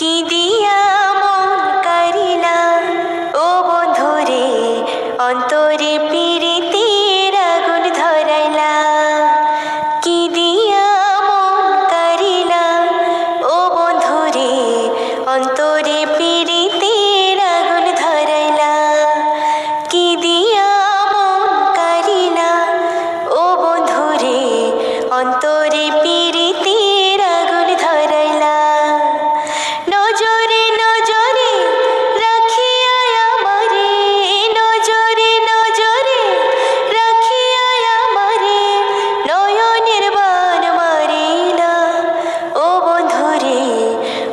কি দিয়া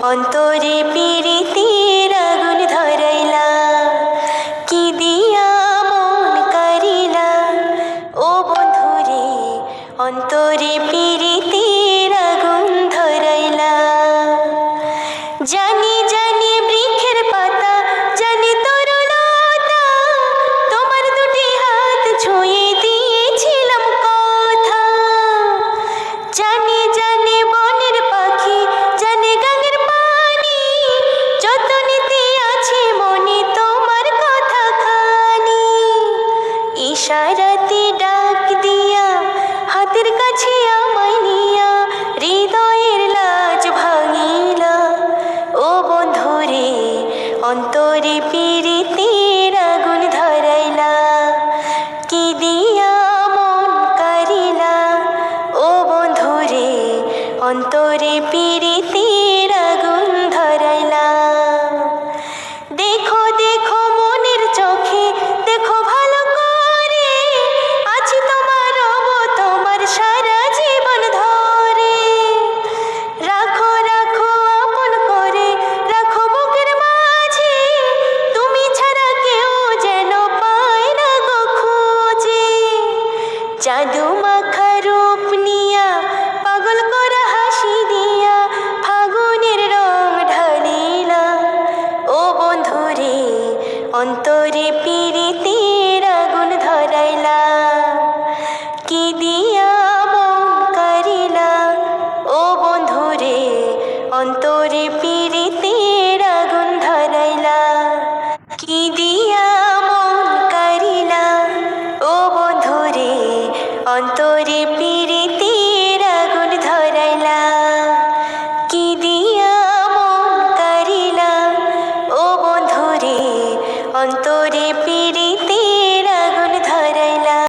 অন্তরে পিরিতির অন্তরে পিরিতির আগুন ধরাইলা দেখো দেখো মনের চোখে, দেখো ভালো করে। আছি তোমার তোমার সারা জীবন ধরে। রাখো রাখো আপন করে, রাখো বুকের মাঝে। তুমি ছাড়া কেউ যেন পায় না গো খুঁজে। জাদু মাখা অন্তরে পীড়িতের আগুন ধরাইলা কি দিয়া মন করিলা ও বন্ধুরে, অন্তরে পীড়িতের আগুন ধরাইলা কি দিয়া